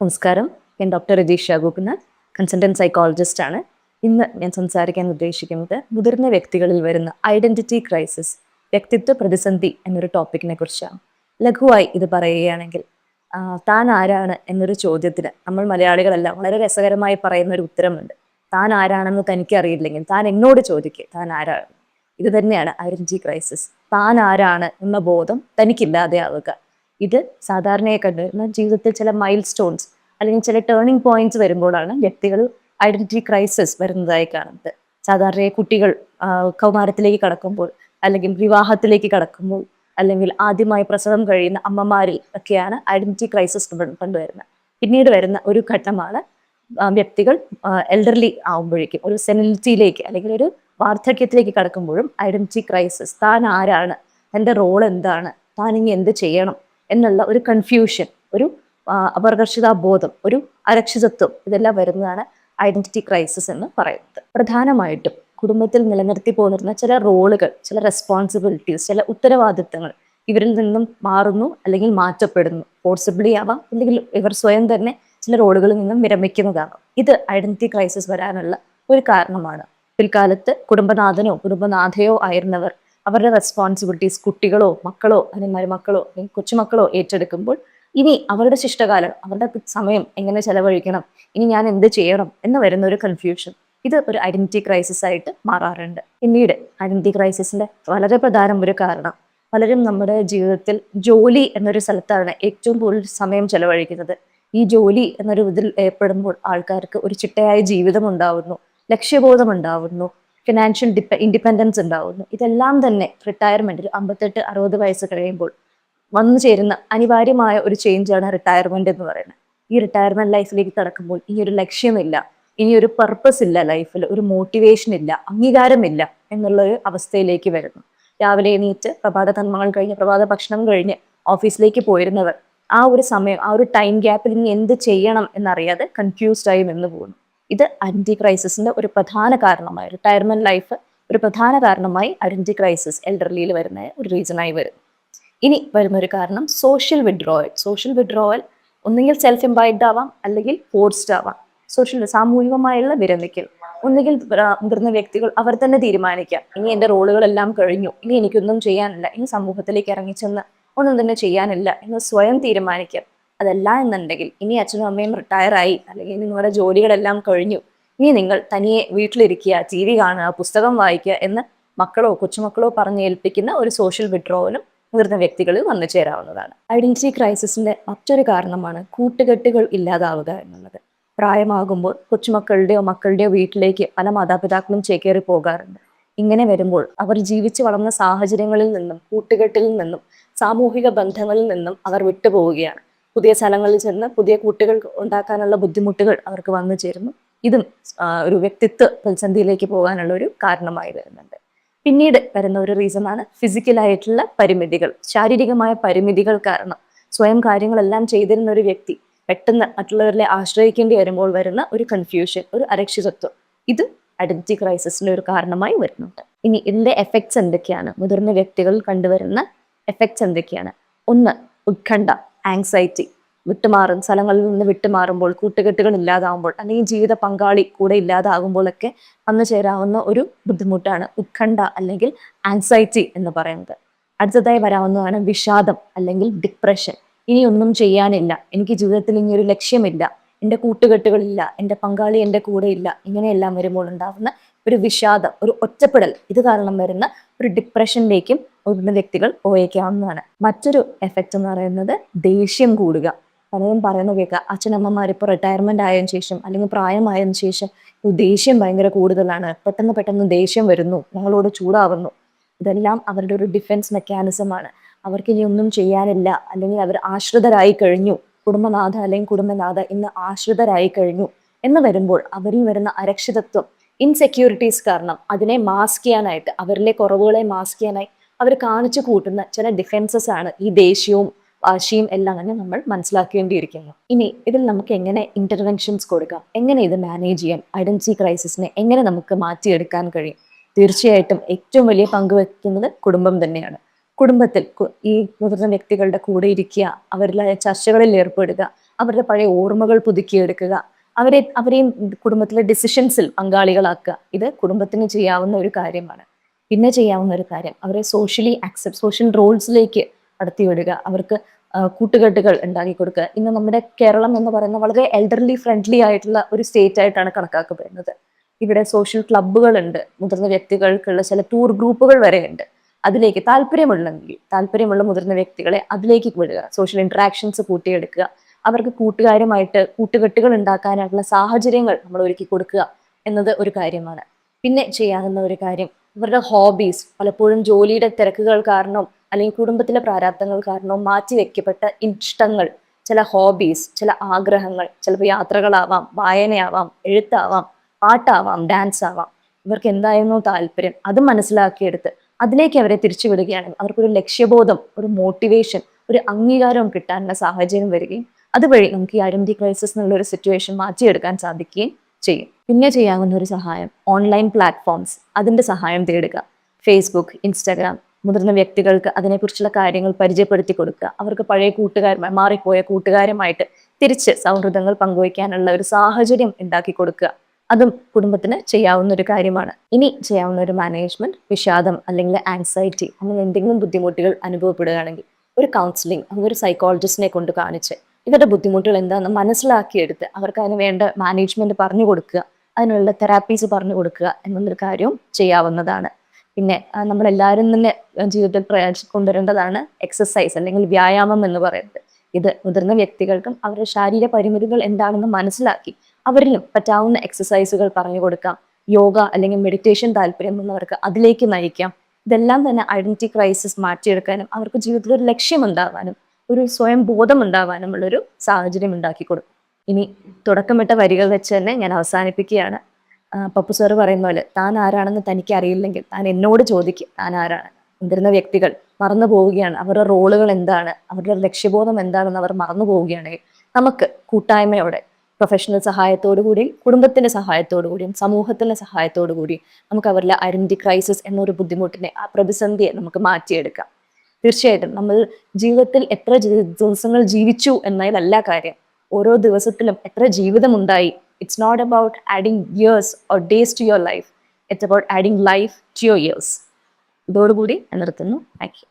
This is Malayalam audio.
നമസ്കാരം. ഞാൻ doctor Rajeesh Shagopinath consultant psychologist ആണ്. ഇന്ന് ഞാൻ സംസാരിക്കാൻ ഉദ്ദേശിക്കുന്നത് മുതിർന്ന വ്യക്തികളിൽ വരുന്ന ഐഡന്റിറ്റി ക്രൈസിസ് വ്യക്തിത്വ പ്രതിസന്ധി എന്നൊരു ടോപ്പിക്കിനെ കുറിച്ചാണ്. ലഘുവായി ഇത് പറയുകയാണെങ്കിൽ താൻ ആരാണ് എന്നൊരു ചോദ്യത്തിന് നമ്മൾ മലയാളികളെല്ലാം വളരെ രസകരമായി പറയുന്ന ഒരു ഉത്തരമുണ്ട്. താൻ ആരാണെന്ന് തനിക്ക് അറിയില്ലെങ്കിൽ താൻ എന്നോട് ചോദിക്കുക താൻ ആരാണ്? ഇത് തന്നെയാണ് ഐഡന്റിറ്റി ക്രൈസിസ് താൻ ആരാണ് എന്ന ബോധം തനിക്കില്ലാതെ ആവുക ഇത് സാധാരണയായി കണ്ടുവരുന്ന ജീവിതത്തിൽ ചില മൈൽ സ്റ്റോൺസ് അല്ലെങ്കിൽ ചില ടേണിംഗ് പോയിന്റ്സ് വരുമ്പോഴാണ് വ്യക്തികൾ ഐഡന്റിറ്റി ക്രൈസിസ് വരുന്നതായി കാണുന്നത്. സാധാരണയായി കുട്ടികൾ കൗമാരത്തിലേക്ക് കടക്കുമ്പോൾ അല്ലെങ്കിൽ വിവാഹത്തിലേക്ക് കടക്കുമ്പോൾ അല്ലെങ്കിൽ ആദ്യമായി പ്രസവം കഴിയുന്ന അമ്മമാരിൽ ഒക്കെയാണ് ഐഡന്റിറ്റി ക്രൈസിസ് കണ്ടുവരുന്നത്. പിന്നീട് വരുന്ന ഒരു ഘട്ടമാണ് വ്യക്തികൾ എൽഡർലി ആവുമ്പോഴേക്കും ഒരു സെനിലിറ്റിയിലേക്ക് അല്ലെങ്കിൽ ഒരു വാർദ്ധക്യത്തിലേക്ക് കടക്കുമ്പോഴും ഐഡന്റിറ്റി ക്രൈസിസ് താൻ ആരാണ്? തന്റെ റോൾ എന്താണ്? താൻ ഇനി എന്ത് ചെയ്യണം? എന്നുള്ള ഒരു കൺഫ്യൂഷൻ ഒരു അപകർഷിതാബോധം ഒരു അരക്ഷിതത്വം ഇതെല്ലാം വരുന്നതാണ് ഐഡന്റിറ്റി ക്രൈസിസ് എന്ന് പറയുന്നത്. പ്രധാനമായിട്ടും കുടുംബത്തിൽ നിലനിർത്തി പോന്നിരുന്ന ചില റോളുകൾ ചില റെസ്പോൺസിബിലിറ്റീസ് ചില ഉത്തരവാദിത്തങ്ങൾ ഇവരിൽ നിന്നും മാറുന്നു അല്ലെങ്കിൽ മാറ്റപ്പെടുന്നു. ഫോഴ്സിബിളി ആവാം അല്ലെങ്കിൽ ഇവർ സ്വയം തന്നെ ചില റോളുകളിൽ നിന്നും വിരമിക്കുന്നതാകാം ഇത് ഐഡന്റിറ്റി ക്രൈസിസ് വരാനുള്ള ഒരു കാരണമാണ്. പിൽക്കാലത്ത് കുടുംബനാഥനോ കുടുംബനാഥയോ ആയിരുന്നവർ അവരുടെ റെസ്പോൺസിബിലിറ്റീസ് കുട്ടികളോ മക്കളോ അല്ലെങ്കിൽ മരുമക്കളോ അല്ലെങ്കിൽ കൊച്ചുമക്കളോ ഏറ്റെടുക്കുമ്പോൾ ഇനി അവരുടെ ശിഷ്ടകാലം അവരുടെ സമയം എങ്ങനെ ചെലവഴിക്കണം ഇനി ഞാൻ എന്ത് ചെയ്യണം എന്ന് വരുന്ന ഒരു കൺഫ്യൂഷൻ ഇത് ഒരു ഐഡന്റിറ്റി ക്രൈസിസ് ആയിട്ട് മാറാറുണ്ട്. പിന്നീട് ഐഡന്റിറ്റി ക്രൈസിസിന്റെ വളരെ പ്രധാനം ഒരു കാരണം പലരും നമ്മുടെ ജീവിതത്തിൽ ജോലി എന്നൊരു സ്ഥലത്താണ് ഏറ്റവും കൂടുതൽ സമയം ചെലവഴിക്കുന്നത്. ഈ ജോലി എന്നൊരു ഇതിൽ ഏർപ്പെടുമ്പോൾ ആൾക്കാർക്ക് ഒരു ചിട്ടയായ ജീവിതം ഉണ്ടാവുന്നു ലക്ഷ്യബോധം ഉണ്ടാവുന്നു ഫിനാൻഷ്യൽ ഡിപെ ഇൻഡിപെൻഡൻസ് ഉണ്ടാവുന്നു. ഇതെല്ലാം തന്നെ റിട്ടയർമെന്റ് ഒരു അമ്പത്തെട്ട് അറുപത് വയസ്സ് കഴിയുമ്പോൾ വന്നു ചേരുന്ന അനിവാര്യമായ ഒരു ചേഞ്ചാണ് റിട്ടയർമെന്റ് എന്ന് പറയുന്നത്. ഈ റിട്ടയർമെന്റ് ലൈഫിലേക്ക് കടക്കുമ്പോൾ ഇനി ഒരു ലക്ഷ്യമില്ല. ഇനി ഒരു പർപ്പസ് ഇല്ല ലൈഫിൽ ഒരു മോട്ടിവേഷൻ ഇല്ല. അംഗീകാരമില്ല എന്നുള്ള ഒരു അവസ്ഥയിലേക്ക് വരുന്നു. രാവിലെ എണീറ്റ് പ്രഭാത തന്മകൾ കഴിഞ്ഞ് പ്രഭാത ഭക്ഷണം കഴിഞ്ഞ് ഓഫീസിലേക്ക് പോയിരുന്നവർ ആ ഒരു സമയം ആ ഒരു ടൈം ഗ്യാപ്പിൽ ഇനി എന്ത് ചെയ്യണം എന്നറിയാതെ കൺഫ്യൂസ്ഡ് ആയി നിന്ന് പോകുന്നു. ഇത് ആന്റി ക്രൈസിസിന്റെ ഒരു പ്രധാന കാരണമായി റിട്ടയർമെന്റ് ലൈഫ് ഒരു പ്രധാന കാരണമായി ഐഡന്റി ക്രൈസിസ് എൽഡർലിയിൽ വരുന്ന ഒരു റീസണായി വരും. ഇനി വരുന്ന ഒരു കാരണം സോഷ്യൽ വിഡ്രോവൽ സോഷ്യൽ വിഡ്രോവൽ ഒന്നുകിൽ സെൽഫ് എംപ്ലോയിഡ് ആവാം അല്ലെങ്കിൽ ഫോർസ്ഡ് ആവാം. സോഷ്യൽ സാമൂഹികമായുള്ള വിരമിക്കൽ. ഒന്നുകിൽ മുതിർന്ന വ്യക്തികൾ അവർ തന്നെ തീരുമാനിക്കാം. ഇനി എന്റെ റോളുകളെല്ലാം കഴിഞ്ഞു. ഇനി എനിക്കൊന്നും ചെയ്യാനില്ല. ഇനി സമൂഹത്തിലേക്ക് ഇറങ്ങിച്ചെന്ന് ഒന്നും തന്നെ ചെയ്യാനില്ല. എന്ന് സ്വയം തീരുമാനിക്കാം. അതല്ല എന്നുണ്ടെങ്കിൽ ഇനി അച്ഛനും അമ്മയും റിട്ടയർ ആയി. അല്ലെങ്കിൽ നിങ്ങളുടെ ജോലികളെല്ലാം കഴിഞ്ഞു. ഇനി നിങ്ങൾ തനിയെ വീട്ടിലിരിക്കുക ടി വി കാണുക പുസ്തകം വായിക്കുക എന്ന് മക്കളോ കൊച്ചുമക്കളോ പറഞ്ഞ് ഏൽപ്പിക്കുന്ന ഒരു സോഷ്യൽ വിഡ്രോവലും മുതിർന്ന വ്യക്തികളിൽ വന്നു ചേരാവുന്നതാണ്. ഐഡന്റിറ്റി ക്രൈസിസിന്റെ മറ്റൊരു കാരണമാണ് കൂട്ടുകെട്ടുകൾ ഇല്ലാതാവുക എന്നുള്ളത്. പ്രായമാകുമ്പോൾ കൊച്ചുമക്കളുടെയോ മക്കളുടെയോ വീട്ടിലേക്ക് പല മാതാപിതാക്കളും ചേക്കേറി പോകാറുണ്ട്. ഇങ്ങനെ വരുമ്പോൾ അവർ ജീവിച്ചു വളർന്ന സാഹചര്യങ്ങളിൽ നിന്നും കൂട്ടുകെട്ടിൽ നിന്നും സാമൂഹിക ബന്ധങ്ങളിൽ നിന്നും അവർ വിട്ടുപോവുകയാണ്. പുതിയ സ്ഥലങ്ങളിൽ ചെന്ന് പുതിയ കൂട്ടുകൾ ഉണ്ടാക്കാനുള്ള ബുദ്ധിമുട്ടുകൾ അവർക്ക് വന്നു ചേരുന്നു. ഇതും ഒരു വ്യക്തിത്വ പ്രതിസന്ധിയിലേക്ക് പോകാനുള്ള ഒരു കാരണമായി വരുന്നുണ്ട്. പിന്നീട് വരുന്ന ഒരു റീസണാണ് ഫിസിക്കലായിട്ടുള്ള പരിമിതികൾ. ശാരീരികമായ പരിമിതികൾ കാരണം സ്വയം കാര്യങ്ങളെല്ലാം ചെയ്തിരുന്ന ഒരു വ്യക്തി പെട്ടെന്ന് മറ്റുള്ളവരിലെ ആശ്രയിക്കേണ്ടി വരുമ്പോൾ വരുന്ന ഒരു കൺഫ്യൂഷൻ ഒരു അരക്ഷിതത്വം. ഇത് ഐഡന്റിറ്റി ക്രൈസിസിന്റെ ഒരു കാരണമായി വരുന്നുണ്ട്. ഇനി ഇതിന്റെ എഫക്ട്സ് എന്തൊക്കെയാണ്? മുതിർന്ന വ്യക്തികളിൽ കണ്ടുവരുന്ന എഫക്ട്സ് എന്തൊക്കെയാണ്? ഒന്ന് ഉത്കണ്ഠ. ആങ്സൈറ്റി വിട്ടുമാറും സ്ഥലങ്ങളിൽ നിന്ന് വിട്ടുമാറുമ്പോൾ കൂട്ടുകെട്ടുകൾ ഇല്ലാതാവുമ്പോൾ അല്ലെങ്കിൽ ജീവിത പങ്കാളി കൂടെ ഇല്ലാതാകുമ്പോഴൊക്കെ വന്നു ചേരാവുന്ന ഒരു ബുദ്ധിമുട്ടാണ് ഉത്കണ്ഠ അല്ലെങ്കിൽ ആങ്സൈറ്റി എന്ന് പറയുന്നത്. അടുത്തതായി വരാവുന്നതാണ് വിഷാദം അല്ലെങ്കിൽ ഡിപ്രഷൻ ഇനി ഒന്നും ചെയ്യാനില്ല. എനിക്ക് ജീവിതത്തിൽ ഇനി ഒരു ലക്ഷ്യമില്ല. എന്റെ കൂട്ടുകെട്ടുകളില്ല. എന്റെ പങ്കാളി എന്റെ കൂടെ ഇല്ല. ഇങ്ങനെയെല്ലാം വരുമ്പോൾ ഉണ്ടാകുന്ന ഒരു വിഷാദം ഒരു ഒറ്റപ്പെടൽ. ഇത് കാരണം വരുന്ന ഒരു ഡിപ്രഷനിലേക്കും ഉയർന്ന വ്യക്തികൾ ഉപയോഗിക്കാവുന്നതാണ് മറ്റൊരു എഫക്റ്റ് എന്ന് പറയുന്നത് ദേഷ്യം കൂടുക. പലരും പറയുന്ന കേൾക്കുക അച്ഛനമ്മമാർ ഇപ്പോൾ റിട്ടയർമെന്റ് ആയതിനു ശേഷം അല്ലെങ്കിൽ പ്രായമായതിനു ശേഷം ദേഷ്യം ഭയങ്കര കൂടുതലാണ്. പെട്ടെന്ന് പെട്ടെന്ന് ദേഷ്യം വരുന്നു ഞങ്ങളോട് ചൂടാവുന്നു. ഇതെല്ലാം അവരുടെ ഒരു ഡിഫൻസ് മെക്കാനിസമാണ് അവർക്ക് ഇനി ഒന്നും ചെയ്യാനില്ല അല്ലെങ്കിൽ അവർ ആശ്രിതരായി കഴിഞ്ഞു. കുടുംബനാഥ അല്ലെങ്കിൽ കുടുംബനാഥ ഇന്ന് ആശ്രിതരായി കഴിഞ്ഞു എന്ന് വരുമ്പോൾ അവരിൽ വരുന്ന അരക്ഷിതത്വം ഇൻസെക്യൂരിറ്റീസ് കാരണം അതിനെ മാസ്ക് ചെയ്യാനായിട്ട് അവരിലെ കുറവുകളെ മാസ്ക് ചെയ്യാനായി അവർ കാണിച്ചു കൂട്ടുന്ന ചില ഡിഫൻസസ് ആണ് ഈ ദേഷ്യവും വാശിയും എല്ലാം തന്നെ നമ്മൾ മനസ്സിലാക്കേണ്ടിയിരിക്കുന്നു. ഇനി ഇതിൽ നമുക്ക് എങ്ങനെ ഇന്റർവെൻഷൻസ് കൊടുക്കാം? എങ്ങനെ ഇത് മാനേജ് ചെയ്യാം? ഐഡന്റിറ്റി ക്രൈസിസിനെ എങ്ങനെ നമുക്ക് മാറ്റിയെടുക്കാൻ കഴിയും? തീർച്ചയായിട്ടും ഏറ്റവും വലിയ പങ്ക് വഹിക്കുന്നത് കുടുംബം തന്നെയാണ്. കുടുംബത്തിൽ ഈ മുതിർന്ന വ്യക്തികളുടെ കൂടെ ഇരിക്കുക അവരിലെ ചർച്ചകളിൽ ഏർപ്പെടുക അവരുടെ പഴയ ഓർമ്മകൾ പുതുക്കിയെടുക്കുക അവരെ അവരെയും കുടുംബത്തിലെ ഡിസിഷൻസിൽ പങ്കാളികളാക്കുക ഇത് കുടുംബത്തിന് ചെയ്യാവുന്ന ഒരു കാര്യമാണ്. പിന്നെ ചെയ്യാവുന്ന ഒരു കാര്യം. അവരെ സോഷ്യലി ആക്സെപ്റ്റ് സോഷ്യൽ റോൾസിലേക്ക് അടുത്തി വിടുക. അവർക്ക് കൂട്ടുകെട്ടുകൾ ഉണ്ടാക്കി കൊടുക്കുക. ഇന്ന് നമ്മുടെ കേരളം എന്ന് പറയുന്ന വളരെ എൽഡർലി ഫ്രണ്ട്ലി ആയിട്ടുള്ള ഒരു സ്റ്റേറ്റ് ആയിട്ടാണ് കണക്കാക്കപ്പെടുന്നത്. ഇവിടെ സോഷ്യൽ ക്ലബ്ബുകൾ ഉണ്ട്. മുതിർന്ന വ്യക്തികൾക്കുള്ള ചില ടൂർ ഗ്രൂപ്പുകൾ വരെ ഉണ്ട്. അതിലേക്ക് താല്പര്യമുള്ളെങ്കിൽ താല്പര്യമുള്ള മുതിർന്ന വ്യക്തികളെ അതിലേക്ക് വിടുക. സോഷ്യൽ ഇന്ററാക്ഷൻസ് കൂട്ടിയെടുക്കുക. അവർക്ക് കൂട്ടുകാരുമായിട്ട് കൂട്ടുകെട്ടുകൾ ഉണ്ടാക്കാനായിട്ടുള്ള സാഹചര്യങ്ങൾ നമ്മൾ ഒരുക്കി കൊടുക്കുക എന്നത് ഒരു കാര്യമാണ്. പിന്നെ ചെയ്യാവുന്ന ഒരു കാര്യം ഇവരുടെ ഹോബീസ് പലപ്പോഴും ജോലിയുടെ തിരക്കുകൾ കാരണം അല്ലെങ്കിൽ കുടുംബത്തിലെ പ്രാരാബ്ദങ്ങൾ മാറ്റി മാറ്റിവെക്കപ്പെട്ട ഇഷ്ടങ്ങൾ ചില ഹോബീസ് ചില ആഗ്രഹങ്ങൾ ചിലപ്പോൾ യാത്രകളാവാം വായനയാവാം എഴുത്താവാം പാട്ടാവാം ഡാൻസ് ആവാം. ഇവർക്ക് എന്തായിരുന്നു താല്പര്യം? അത് മനസ്സിലാക്കിയെടുത്ത് അതിലേക്ക് അവരെ തിരിച്ചു വിടുകയാണെങ്കിൽ അവർക്കൊരു ലക്ഷ്യബോധം ഒരു മോട്ടിവേഷൻ ഒരു അംഗീകാരവും കിട്ടാനുള്ള സാഹചര്യം വരികയും അതുവഴി നമുക്ക് ഈ ഐഡന്റിറ്റി ക്രൈസിസ് എന്നുള്ള ഒരു സിറ്റുവേഷൻ മാറ്റിയെടുക്കാൻ സാധിക്കുകയും ചെയ്യും. പിന്നെ ചെയ്യാവുന്ന ഒരു സഹായം ഓൺലൈൻ പ്ലാറ്റ്ഫോംസ് അതിന്റെ സഹായം തേടുക. ഫേസ്ബുക്ക് ഇൻസ്റ്റാഗ്രാം മുതിർന്ന വ്യക്തികൾക്ക് അതിനെക്കുറിച്ചുള്ള കാര്യങ്ങൾ പരിചയപ്പെടുത്തി കൊടുക്കുക. അവർക്ക് പഴയ കൂട്ടുകാരുമായി മാറിപ്പോയ കൂട്ടുകാരുമായിട്ട് തിരിച്ച് സൗഹൃദങ്ങൾ പങ്കുവയ്ക്കാനുള്ള ഒരു സാഹചര്യം ഉണ്ടാക്കി കൊടുക്കുക. അതും കുടുംബത്തിന് ചെയ്യാവുന്ന ഒരു കാര്യമാണ്. ഇനി ചെയ്യാവുന്ന ഒരു മാനേജ്മെന്റ് വിഷാദം അല്ലെങ്കിൽ ആൻസൈറ്റി അങ്ങനെ എന്തെങ്കിലും ബുദ്ധിമുട്ടുകൾ അനുഭവപ്പെടുകയാണെങ്കിൽ ഒരു കൗൺസിലിംഗ് ഒരു സൈക്കോളജിസ്റ്റിനെ കൊണ്ട് കാണിച്ച് ഇവരുടെ ബുദ്ധിമുട്ടുകൾ എന്താണെന്ന് മനസ്സിലാക്കിയെടുത്ത് അവർക്ക് അതിന് വേണ്ട മാനേജ്മെന്റ് പറഞ്ഞു കൊടുക്കുക അതിനുള്ള തെറാപ്പീസ് പറഞ്ഞു കൊടുക്കുക എന്നൊരു കാര്യവും ചെയ്യാവുന്നതാണ്. പിന്നെ നമ്മളെല്ലാവരും തന്നെ ജീവിതത്തിൽ കൊണ്ടുവരേണ്ടതാണ് എക്സസൈസ് അല്ലെങ്കിൽ വ്യായാമം എന്ന് പറയുന്നത്. ഇത് മുതിർന്ന വ്യക്തികൾക്കും അവരുടെ ശാരീരിക പരിമിതികൾ എന്താണെന്ന് മനസ്സിലാക്കി അവരിലും പറ്റാവുന്ന എക്സസൈസുകൾ പറഞ്ഞു കൊടുക്കാം. യോഗ അല്ലെങ്കിൽ മെഡിറ്റേഷൻ താല്പര്യമുള്ളവർക്ക് അതിലേക്ക് നയിക്കാം. ഇതെല്ലാം തന്നെ ഐഡന്റിറ്റി ക്രൈസിസ് മാറ്റിയെടുക്കാനും അവർക്ക് ജീവിതത്തിൽ ഒരു ലക്ഷ്യമുണ്ടാവാനും ഒരു സ്വയം ബോധം ഉണ്ടാവാൻ ഒരു സാഹചര്യം ഉണ്ടാക്കി കൊടുക്കും. ഇനി തുടക്കമിട്ട വരികൾ വെച്ച് തന്നെ ഞാൻ അവസാനിപ്പിക്കുകയാണ്. പപ്പു സാറ് പറയുന്ന പോലെ താൻ ആരാണെന്ന് തനിക്ക് അറിയില്ലെങ്കിൽ താൻ എന്നോട് ചോദിക്കും താൻ ആരാണ്? മുതിർന്ന വ്യക്തികൾ മറന്നു പോവുകയാണ്. അവരുടെ റോളുകൾ എന്താണ്? അവരുടെ ലക്ഷ്യബോധം എന്താണെന്ന് അവർ മറന്നു പോവുകയാണെങ്കിൽ നമുക്ക് കൂട്ടായ്മയോടെ പ്രൊഫഷണൽ സഹായത്തോടു കൂടിയും കുടുംബത്തിന്റെ സഹായത്തോടു കൂടിയും സമൂഹത്തിന്റെ സഹായത്തോടു കൂടിയും നമുക്ക് അവരിലെ ഐഡന്റിറ്റി ക്രൈസിസ് എന്നൊരു ബുദ്ധിമുട്ടിനെ ആ പ്രതിസന്ധിയെ നമുക്ക് മാറ്റിയെടുക്കാം. തീർച്ചയായിട്ടും നമ്മൾ ജീവിതത്തിൽ എത്ര ദിവസങ്ങൾ ജീവിച്ചു എന്നതിലല്ല കാര്യം. ഓരോ ദിവസത്തിലും എത്ര ജീവിതമുണ്ടായി. It's not about adding years or days to your life it's about adding life to your years ഇതോടുകൂടി നിർത്തുന്നു. Thank you